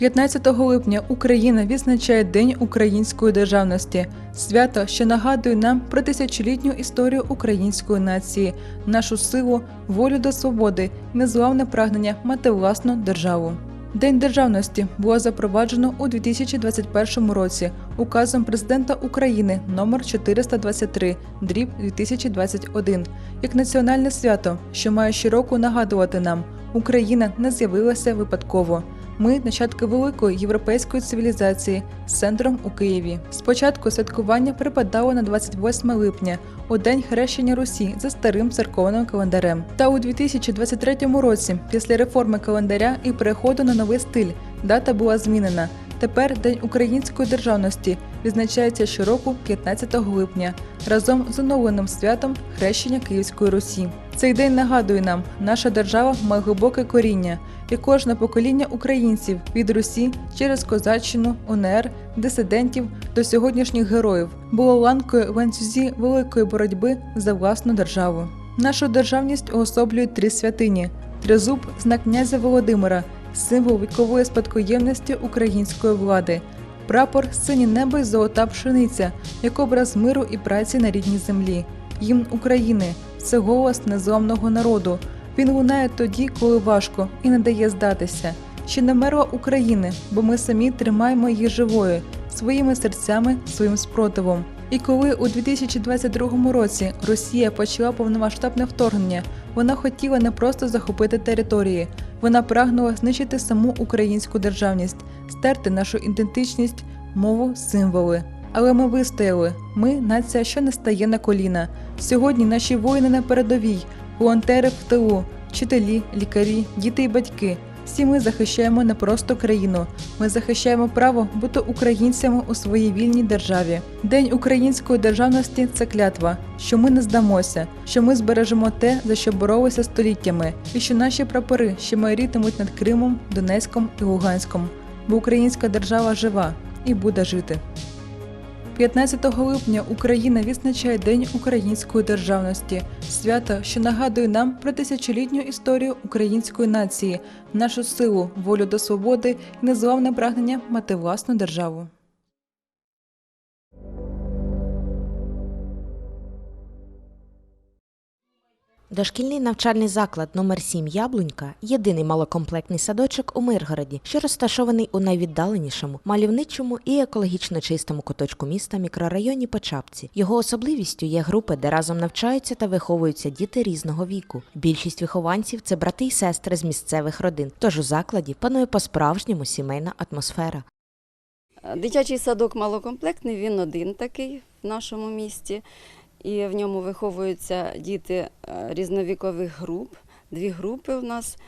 15 липня Україна відзначає День української державності, свято, що нагадує нам про тисячолітню історію української нації, нашу силу, волю до свободи, незламне прагнення мати власну державу. День державності було запроваджено у 2021 році указом президента України номер 423 дріб 2021 як національне свято, що має щороку нагадувати нам, Україна не з'явилася випадково. Ми нащадки великої європейської цивілізації з центром у Києві. Спочатку святкування припадало на 28 липня, у день хрещення Русі за старим церковним календарем. Та у 2023 році, після реформи календаря і переходу на новий стиль, дата була змінена. Тепер День української державності відзначається щороку 15 липня разом з оновленим святом хрещення Київської Русі. Цей день нагадує нам, наша держава має глибоке коріння, і кожне покоління українців від Русі через козаччину, УНР, дисидентів до сьогоднішніх героїв було ланкою ланцюзі великої боротьби за власну державу. Нашу державність уособлюють три святині: тризуб знак князя Володимира, символ вікової спадкоємності української влади. Прапор сині небо й золота пшениця, як образ миру і праці на рідній землі. Гімн України це голос незламного народу. Він лунає тоді, коли важко, і не дає здатися. Ще не мерла України, бо ми самі тримаємо її живою своїми серцями, своїм спротивом. І коли у 2022 році Росія почала повномасштабне вторгнення, вона хотіла не просто захопити території, вона прагнула знищити саму українську державність, стерти нашу ідентичність, мову, символи. Але ми вистояли. Ми нація, що не стає на коліна. Сьогодні наші воїни на передовій, волонтери в тилу, вчителі, лікарі, діти і батьки. Всі ми захищаємо не просто країну. Ми захищаємо право бути українцями у своїй вільній державі. День української державності це клятва, що ми не здамося, що ми збережемо те, за що боролися століттями, і що наші прапори ще майорітимуть над Кримом, Донецьком і Луганськом. Бо українська держава жива і буде жити. 15 липня Україна відзначає День української державності, свято, що нагадує нам про тисячолітню історію української нації, нашу силу, волю до свободи і незламне прагнення мати власну державу. Дошкільний навчальний заклад номер 7 Яблунька єдиний малокомплектний садочок у Миргороді, що розташований у найвіддаленішому, мальовничому і екологічно чистому куточку міста мікрорайоні Почапці. Його особливістю є групи, де разом навчаються та виховуються діти різного віку. Більшість вихованців це брати й сестри з місцевих родин. Тож у закладі панує по-справжньому сімейна атмосфера. Дитячий садок малокомплектний, він один такий в нашому місті. І в ньому виховуються діти е, різновікових груп. Дві групи у нас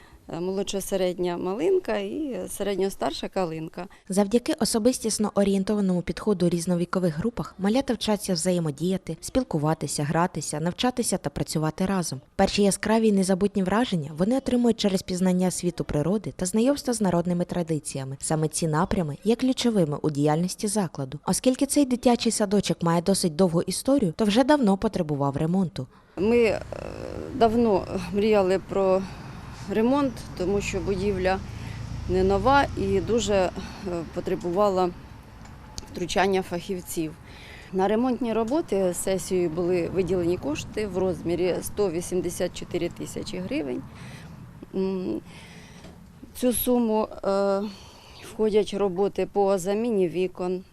молодшо-середня малинка і середньо-старша калинка. Завдяки особистісно орієнтованому підходу у різновікових групах малята вчаться взаємодіяти, спілкуватися, гратися, навчатися та працювати разом. Перші яскраві і незабутні враження вони отримують через пізнання світу природи та знайомство з народними традиціями. Саме ці напрями є ключовими у діяльності закладу. Оскільки цей дитячий садочок має досить довгу історію, то вже давно потребував ремонту. Ми е, давно мріяли про ремонт, тому що будівля не нова і дуже е, потребувала втручання фахівців. На ремонтні роботи сесією були виділені кошти в розмірі 184 тисячі гривень. Цю суму е, входять роботи по заміні вікон,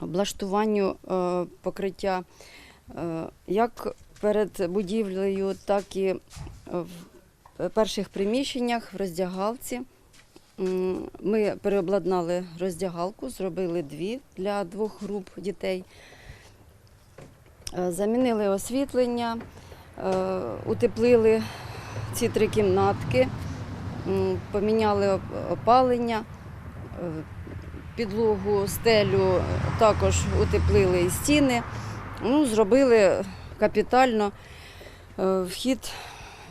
облаштуванню е, покриття як перед будівлею, так і в перших приміщеннях в роздягалці. Ми переобладнали роздягалку, зробили дві для двох груп дітей. Е, Замінили освітлення, е, утеплили ці три кімнатки, поміняли опалення, е, підлогу, стелю, також утеплили і стіни. Ну, зробили капітально. Е, Вхід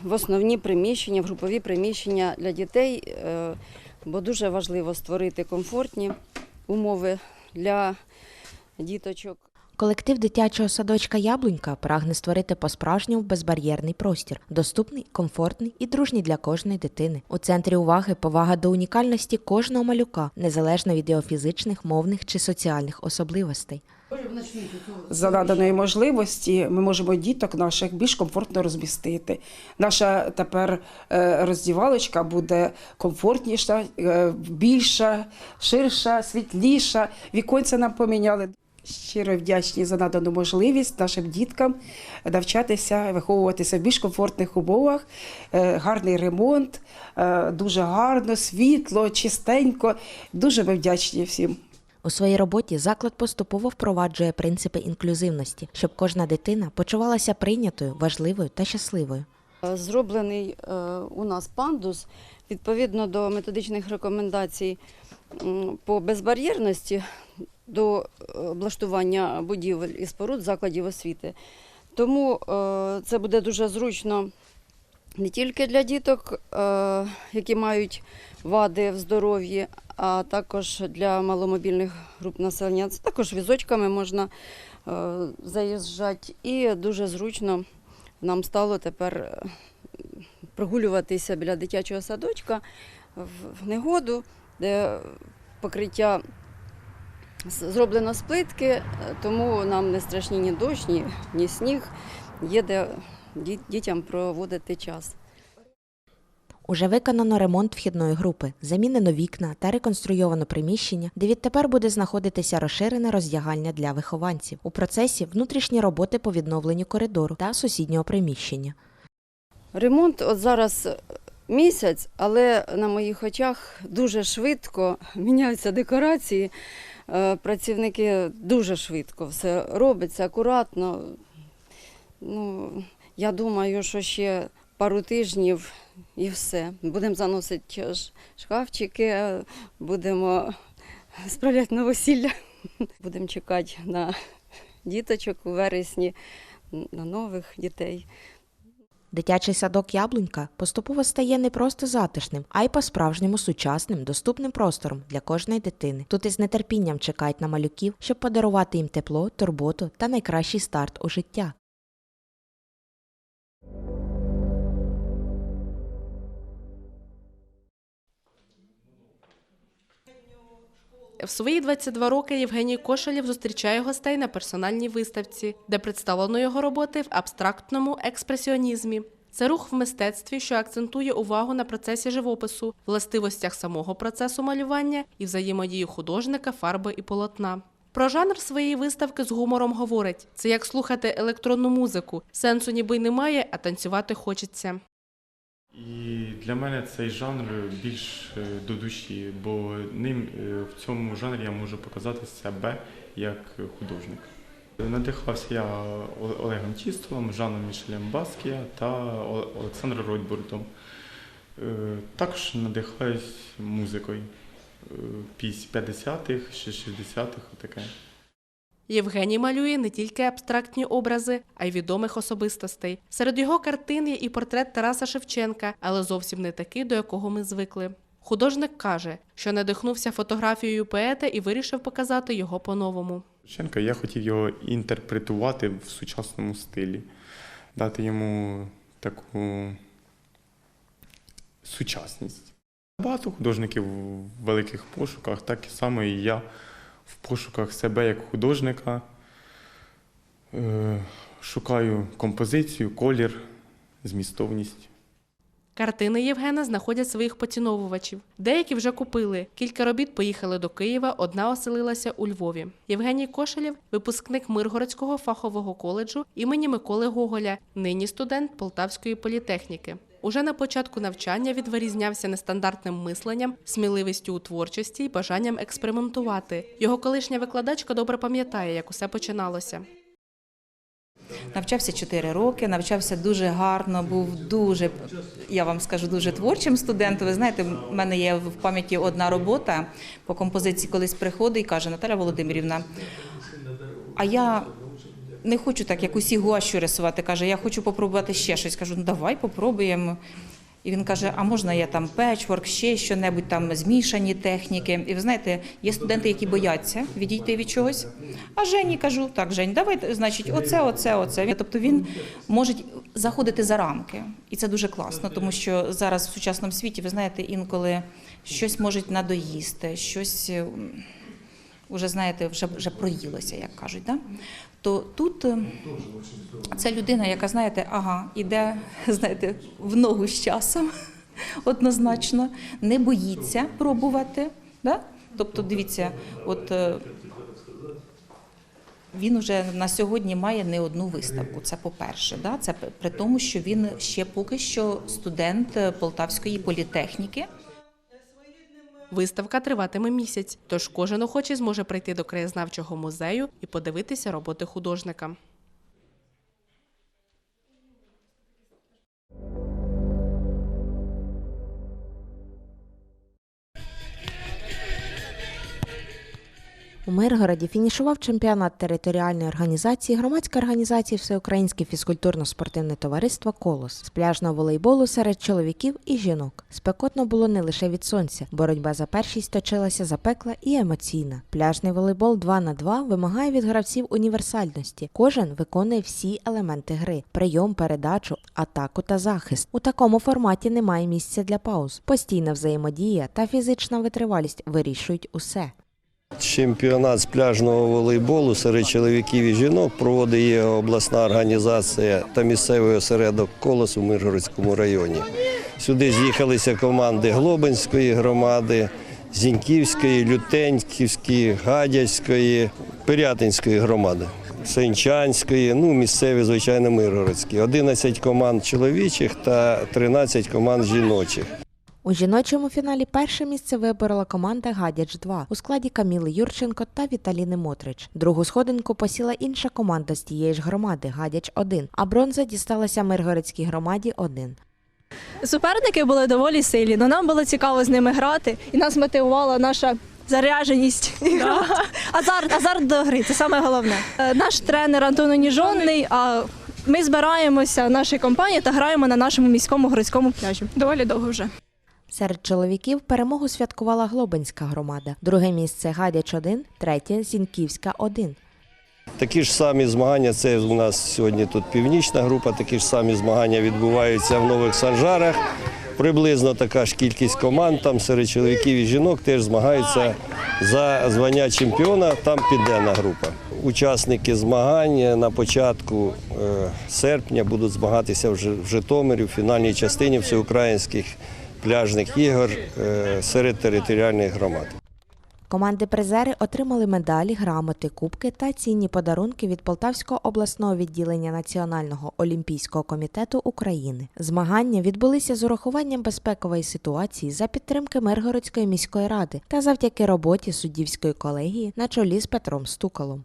в основні приміщення, в групові приміщення для дітей, е, бо дуже важливо створити комфортні умови для діточок. Колектив дитячого садочка Яблунька прагне створити по-справжньому безбар'єрний простір, доступний, комфортний і дружній для кожної дитини. У центрі уваги повага до унікальності кожного малюка, незалежно від його фізичних, мовних чи соціальних особливостей. За наданої можливості ми можемо діток наших більш комфортно розмістити. Наша тепер е, роздівалочка буде комфортніша, е, більша, ширша, світліша. Віконця нам поміняли. Щиро вдячні за надану можливість нашим діткам навчатися, виховуватися в більш комфортних умовах. Е, Гарний ремонт, е, дуже гарно, світло, чистенько. Дуже ми вдячні всім. У своїй роботі заклад поступово впроваджує принципи інклюзивності, щоб кожна дитина почувалася прийнятою, важливою та щасливою. Е, Зроблений у нас пандус відповідно до методичних рекомендацій по безбар'єрності до е, облаштування будівель і споруд закладів освіти. Тому е, це буде дуже зручно не тільки для діток, е, які мають вади в здоров'ї, а також для маломобільних груп населення. Це також візочками можна заїжджати. І дуже зручно нам стало тепер прогулюватися біля дитячого садочка в негоду, де покриття зроблено з плитки, е, тому нам не страшні ні дощ, ні, ні сніг. Є де дітям проводити час. Уже виконано ремонт вхідної групи, замінено вікна та реконструйовано приміщення, де відтепер буде знаходитися розширене роздягальня для вихованців. У процесі внутрішні роботи по відновленню коридору та сусіднього приміщення. Ремонт от зараз місяць, але на моїх очах дуже швидко міняються декорації. Е, Працівники дуже швидко все робиться, акуратно. Ну, я думаю, що ще пару тижнів і все. Будемо заносити шкафчики, будемо справляти новосілля. Будемо чекати на діточок у вересні, на нових дітей. Дитячий садок Яблунька поступово стає не просто затишним, а й по-справжньому сучасним, доступним простором для кожної дитини. Тут із нетерпінням чекають на малюків, щоб подарувати їм тепло, турботу та найкращий старт у життя. В свої 22 роки Євгеній Кошелєв зустрічає гостей на персональній виставці, де представлено його роботи в абстрактному експресіонізмі. Це рух в мистецтві, що акцентує увагу на процесі живопису, властивостях самого процесу малювання і взаємодію художника, фарби і полотна. Про жанр своєї виставки з гумором говорить: це як слухати електронну музику. Сенсу ніби й немає, а танцювати хочеться. І для мене цей жанр більш е, до душі, бо ним е, в цьому жанрі я можу показати себе як художник. Надихався я Олегом Тістолом, Жаном Мішелем Баскія та Олександром Ройтбурдом. Е, Також надихаюсь музикою е, 50-х, ще 60-х, отаке. Євгеній малює не тільки абстрактні образи, а й відомих особистостей. Серед його картин є і портрет Тараса Шевченка, але зовсім не такий, до якого ми звикли. Художник каже, що надихнувся фотографією поета і вирішив показати його по-новому. Шевченка, я хотів його інтерпретувати в сучасному стилі, дати йому таку сучасність. Багато художників в великих пошуках, так само і я в пошуках себе як художника. Е, Шукаю композицію, колір, змістовність. Картини Євгена знаходять своїх поціновувачів. Деякі вже купили. Кілька робіт поїхали до Києва, одна оселилася у Львові. Євгеній Кошелєв – випускник Миргородського фахового коледжу імені Миколи Гоголя, нині студент Полтавської політехніки. Уже на початку навчання він вирізнявся нестандартним мисленням, сміливістю у творчості і бажанням експериментувати. Його колишня викладачка добре пам'ятає, як усе починалося. Навчався 4 роки, навчався дуже гарно, був дуже, я вам скажу, дуже творчим студентом. Ви знаєте, в мене є в пам'яті одна робота по композиції, колись приходить і каже Наталя Володимирівна. А я не хочу так, як усі гуашю рисувати. Каже, я хочу попробувати ще щось. Кажу, ну давай попробуємо. І він каже: а можна я там печворк, ще що-небудь там змішані техніки. І ви знаєте, є студенти, які бояться відійти від чогось. А Жені кажу, так, Жень, давай, значить, оце, оце, оце. Тобто він може заходити за рамки. І це дуже класно, тому що зараз в сучасному світі, ви знаєте, інколи щось можуть надоїсти, щось. Уже знаєте, вже вже проїлося, як кажуть. Да? То тут це людина, яка знаєте, ага, іде знаєте, в ногу з часом, однозначно, не боїться пробувати. Да? Тобто, дивіться, от е, він вже на сьогодні має не одну виставку. Це по-перше, да? це при тому, що він ще поки що студент е, Полтавської політехніки. Виставка триватиме місяць, тож кожен охочий зможе прийти до краєзнавчого музею і подивитися роботи художника. У Миргороді фінішував чемпіонат територіальної організації громадська організація Всеукраїнське фізкультурно-спортивне товариство Колос з пляжного волейболу серед чоловіків і жінок. Спекотно було не лише від сонця. Боротьба за першість точилася запекла і емоційна. Пляжний волейбол 2 на 2 вимагає від гравців універсальності. Кожен виконує всі елементи гри: прийом, передачу, атаку та захист. У такому форматі немає місця для пауз. Постійна взаємодія та фізична витривалість вирішують усе. Чемпіонат з пляжного волейболу серед чоловіків і жінок проводить обласна організація та місцевий осередок «Колос» у Миргородському районі. Сюди з'їхалися команди Глобинської громади, Зіньківської, Лютеньківської, Гадяцької, Пирятинської громади, Сенчанської, ну місцеві, звичайно, миргородські. 11 команд чоловічих та 13 команд жіночих. У жіночому фіналі перше місце виборола команда Гадяч 2 у складі Каміли Юрченко та Віталіни Мотрич. Другу сходинку посіла інша команда з тієї ж громади Гадяч 1 а бронза дісталася Миргородській громаді 1 Суперники були доволі сильні, але нам було цікаво з ними грати, і нас мотивувала наша зарядженість. азарт, азарт до гри це саме головне. Е, Наш тренер Антон Ніжонний, а ми збираємося нашою компанією та граємо на нашому міському городському пляжі. Доволі довго вже. Серед чоловіків перемогу святкувала Глобинська громада. Друге місце Гадяч 1, третє Зіньківська 1. Такі ж самі змагання, це у нас сьогодні тут північна група, такі ж самі змагання відбуваються в Нових Санжарах. Приблизно така ж кількість команд там серед чоловіків і жінок теж змагаються за звання чемпіона, там південна група. Учасники змагань на початку е, серпня будуть змагатися в Житомирі в фінальній частині всеукраїнських пляжних ігор е, серед територіальних громад. Команди призери отримали медалі, грамоти, кубки та цінні подарунки від Полтавського обласного відділення Національного олімпійського комітету України. Змагання відбулися з урахуванням безпекової ситуації за підтримки Миргородської міської ради та завдяки роботі суддівської колегії на чолі з Петром Стукалом.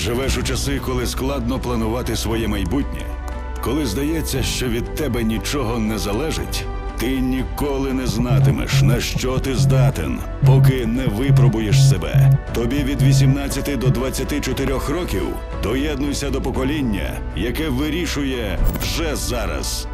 Живеш у часи, коли складно планувати своє майбутнє, коли здається, що від тебе нічого не залежить, ти ніколи не знатимеш, на що ти здатен, поки не випробуєш себе. Тобі від 18 до 24 років доєднуйся до покоління, яке вирішує вже зараз.